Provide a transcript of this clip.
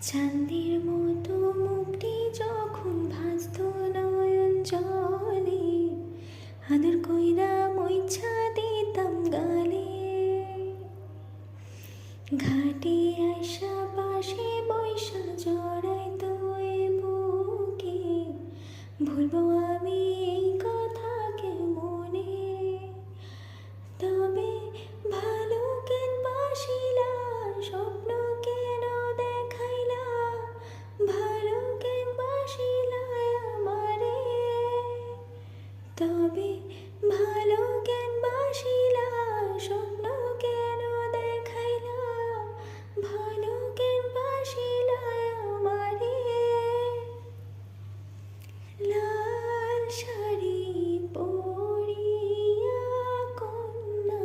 চাঁদের মতো মুক্তি যখন ভাসত নয়ন জলে, আদর কইরা মইছা দিতাম গালে। ঘাটে আসা পাশে বৈশা জড়াই তো বুকে, ভুলবো তবে ভালো কেন বাসিলা, স্বপ্ন কেন দেখাইলা? ভালো কেন বাসিলা আমারে? লাল শাড়ি পরিয়া কন্যা